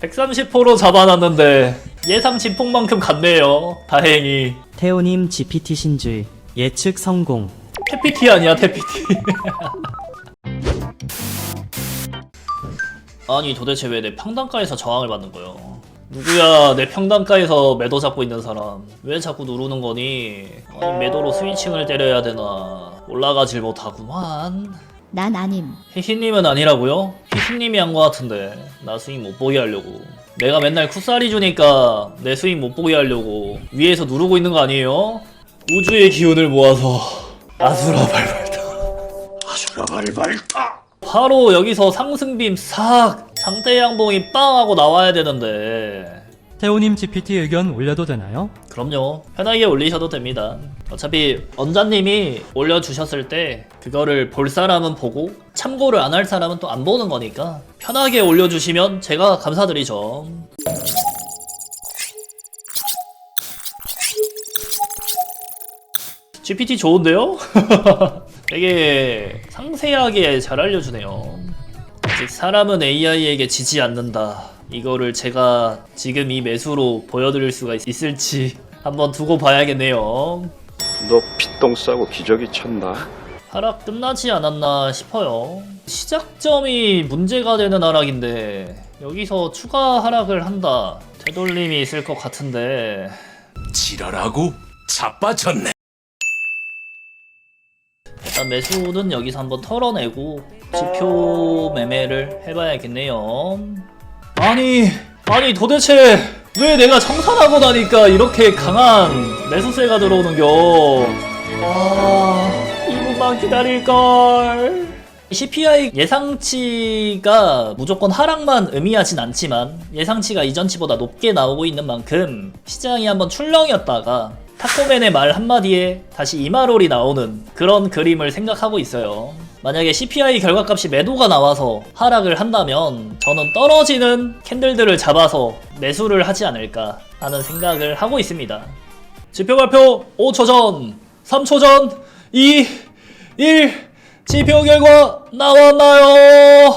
130%로 잡아놨는데 예상 진폭만큼 갔네요. 다행히. 태호님 GPT 신주의 예측 성공 태피티 아니야 태피티. 아니 도대체 왜 내 평단가에서 저항을 받는 거요? 누구야 내 평단가에서 매도 잡고 있는 사람 왜 자꾸 누르는 거니? 아니 매도로 스위칭을 때려야 되나 올라가질 못하구만 난 아님. 희희님은 아니라고요? 희희님이 한 거 같은데 나 스윙 못 보게 하려고 내가 맨날 쿠사리 주니까 내 스윙 못 보게 하려고 위에서 누르고 있는 거 아니에요? 우주의 기운을 모아서 아수라 발발타 아수라 발발타 바로 여기서 상승빔 싹 장대 양봉이 빵 하고 나와야 되는데 태호님 GPT 의견 올려도 되나요? 그럼요 편하게 올리셔도 됩니다 어차피 원자님이 올려주셨을 때 그거를 볼 사람은 보고 참고를 안 할 사람은 또 안 보는 거니까 편하게 올려주시면 제가 감사드리죠 GPT 좋은데요? 되게 상세하게 잘 알려주네요 아직 사람은 AI에게 지지 않는다. 이거를 제가 지금 이 매수로 보여드릴 수가 있- 있을지 한번 두고 봐야겠네요. 너 피똥 싸고 기저귀 쳤나? 하락 끝나지 않았나 싶어요. 시작점이 문제가 되는 하락인데 여기서 추가 하락을 한다. 되돌림이 있을 것 같은데 지랄하고 자빠졌네. 일단 매수는 여기서 한번 털어내고 지표 매매를 해봐야겠네요. 아니, 아니 도대체 왜 내가 청산하고 나니까 이렇게 강한 매수세가 들어오는겨? 아, 2분만 기다릴걸. CPI 예상치가 무조건 하락만 의미하진 않지만 예상치가 이전치보다 높게 나오고 있는 만큼 시장이 한번 출렁이었다가 타코맨의 말 한마디에 다시 이마롤이 나오는 그런 그림을 생각하고 있어요. 만약에 CPI 결과값이 매도가 나와서 하락을 한다면 저는 떨어지는 캔들들을 잡아서 매수를 하지 않을까 하는 생각을 하고 있습니다. 지표 발표 5초 전, 3초 전, 2, 1, 지표 결과 나왔나요?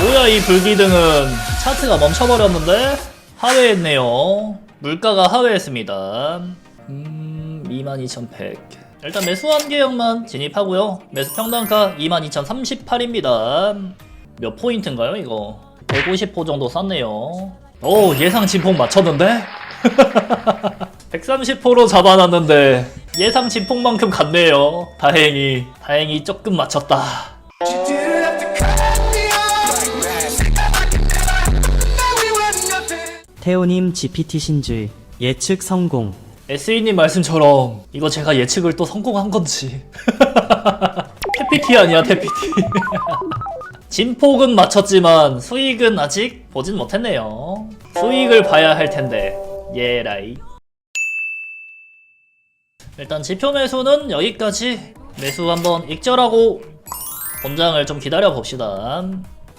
뭐야 이 불기등은 차트가 멈춰버렸는데 하회했네요. 물가가 하회했습니다. 음, 22,100. 일단 매수 한 개역만 진입하고요. 매수 평단가 22,038입니다. 몇 포인트인가요, 이거? 150포 정도 쌌네요. 오, 예상 진폭 맞췄는데? 130%로 잡아놨는데 예상 진폭만큼 갔네요. 다행히. 다행히 조금 맞췄다. 태호님 GPT 신주의 예측 성공 SE님 말씀처럼 이거 제가 예측을 또 성공한 건지. 태피티 아니야 태피티. 진폭은 맞췄지만 수익은 아직 보진 못했네요. 수익을 봐야 할 텐데. 예라이. 일단 지표 매수는 여기까지. 매수 한번 익절하고 본장을 좀 기다려 봅시다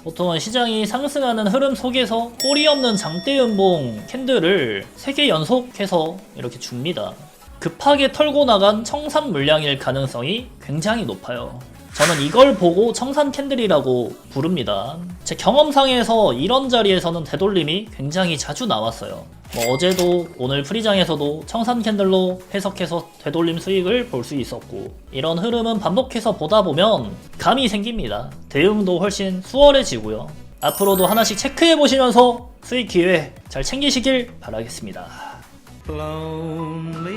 보통은 시장이 상승하는 흐름 속에서 꼬리 없는 장대 음봉 캔들을 3개 연속해서 이렇게 줍니다. 급하게 털고 나간 청산 물량일 가능성이 굉장히 높아요. 저는 이걸 보고 청산 캔들이라고 부릅니다. 제 경험상에서 이런 자리에서는 되돌림이 굉장히 자주 나왔어요. 뭐 어제도 오늘 프리장에서도 청산 캔들로 해석해서 되돌림 수익을 볼 수 있었고 이런 흐름은 반복해서 보다 보면 감이 생깁니다. 대응도 훨씬 수월해지고요. 앞으로도 하나씩 체크해 보시면서 수익 기회 잘 챙기시길 바라겠습니다. Lonely.